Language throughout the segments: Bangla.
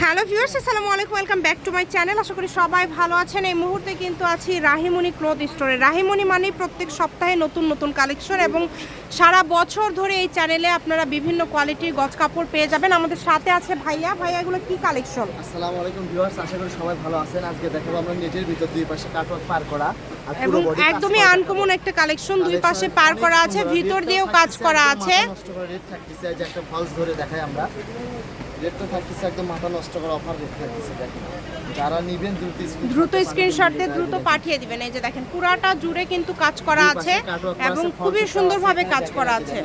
হ্যালো ভিউয়ার্স আসসালামু আলাইকুম welcome back to my channel. আশা করি সবাই ভালো আছেন। এই মুহূর্তে কিন্তু আছি রাহিমণি ক্লথ স্টোরে। রাহিমণি মানেই প্রত্যেক সপ্তাহে নতুন নতুন কালেকশন এবং সারা বছর ধরে এই চ্যানেলে আপনারা বিভিন্ন কোয়ালিটির গজ কাপড় পেয়ে যাবেন। আমাদের সাথে আছে ভাইয়া। ভাইয়া এগুলো কি কালেকশন? আসসালামু আলাইকুম ভিউয়ার্স আশা করি সবাই ভালো আছেন। আজকে দেখাবো আমরা নেটের ভিতর দুই পাশে কাটওয়ার্ক পার করা এবং একদমই আনকমন একটা কালেকশন। দুই পাশে পার করা আছে ভিতর দিয়েও কাজ করা আছে। মাথা নষ্ট করা রেট থাকতেছে যে একটা ফলস ধরে দেখাই আমরা। রেটটা থাকতেছে একদম মাথা নষ্ট করা অফার থাকতেছে দেখেন। যারা নিবেন দ্রুত দ্রুত স্ক্রিনশট দিয়ে দ্রুত পাঠিয়ে দিবেন। এই যে দেখেন পুরাটা জুড়ে কিন্তু কাজ করা আছে এবং খুবই সুন্দরভাবে কাজ করা আছে।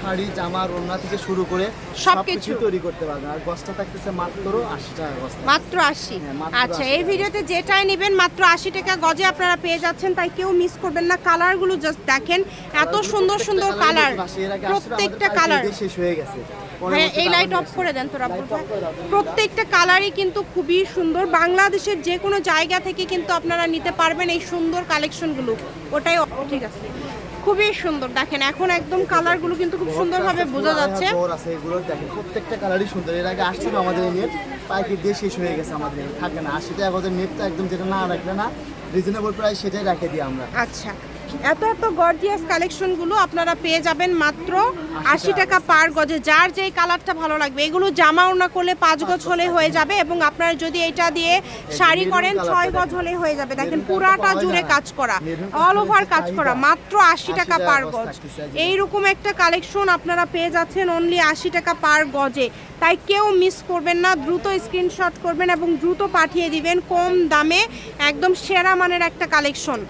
শাড়ি জামা ওড়না থেকে শুরু করে সবকিছু। তৈরি করতে পারবেন। আর থাকতেছে মাত্র আশি টাকা গছটা মাত্র আশি। হ্যাঁ, মাত্র আচ্ছা এই ভিডিওতে যেটাই নেবেন মাত্র আশি টাকা গজে আপনারা পেয়ে যাচ্ছেন তাই কেউ মিস করবেন না। কালারগুলো জাস্ট দেখেন এত সুন্দর সুন্দর কালার প্রত্যেকটা কালার শেষ হয়ে গেছে। হ্যাঁ এই লাইট অফ করে দেন তো রাব্বুল ভাই। প্রত্যেকটা কালারই কিন্তু খুবই সুন্দর। বাংলাদেশের যে কোনো জায়গা থেকে কিন্তু আপনারা নিতে পারবেন এই সুন্দর কালেকশনগুলো ওটাই ঠিক আছে। খুবই সুন্দর। দেখেন এখন একদম কালারগুলো কিন্তু খুব সুন্দরভাবে বোঝা যাচ্ছে। আছে এগুলো। দেখেন প্রত্যেকটা কালারই সুন্দর। এর আগে আসছিল আমাদের নেট পাইকারি দিয়ে শেষ হয়ে গেছে আমাদের থাকে না। আশি টাকা আমাদের নেটটা একদম যেটা না রাখলে না রিজনেবল প্রাইস সেটাই রেখে দিই আমরা। আচ্ছা। এত এত গর্জিয়াস কালেকশনগুলো আপনারা পেয়ে যাবেন মাত্র আশি টাকা পার গজে। যার যেই কালারটা ভালো লাগবে এগুলো জামা ওনা করলে পাঁচ গজ হলে হয়ে যাবে এবং আপনারা যদি এটা দিয়ে শাড়ি করেন ছয় গজ হলে হয়ে যাবে। দেখেন পুরাটা জুড়ে কাজ করা অল ওভার কাজ করা মাত্র আশি টাকা পার গজ এইরকম একটা কালেকশন আপনারা পেয়ে যাচ্ছেন অনলি আশি টাকা পার গজে। তাই কেউ মিস করবেন না দ্রুত স্ক্রিনশট করবেন এবং দ্রুত পাঠিয়ে দিবেন কম দামে একদম সেরা মানের একটা কালেকশন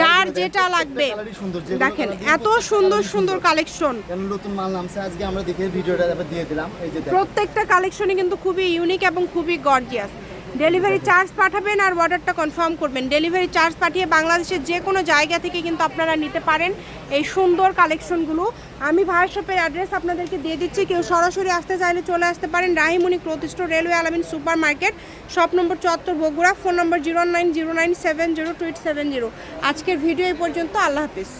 যার যেটা লাগবে। সুন্দর দেখেন এত সুন্দর। সুন্দর কালেকশন নতুন মাল নামছে? আজকে আমরা দেখে ভিডিওটা দিয়ে দিলাম। এই যে প্রত্যেকটা কালেকশনই কিন্তু খুবই ইউনিক এবং খুবই গর্জিয়াস ডেলিভারি চার্জ পাঠাবেন আর অর্ডারটা কনফার্ম করবেন। ডেলিভারি চার্জ পাঠিয়ে বাংলাদেশের যে কোনো জায়গা থেকে কিন্তু আপনারা নিতে পারেন এই সুন্দর কালেকশনগুলো। আমি শপের অ্যাড্রেস আপনাদেরকে দিয়ে দিচ্ছি। কেউ সরাসরি আসতে চাইলে চলে আসতে পারেন cloth store railway Alamin super market shop নম্বর চত্বর বগুড়া, ফোন নম্বর zero nine zero nine seven zero two eight seven zero. আজকের ভিডিও এই পর্যন্ত। আল্লাহ হাফিজ।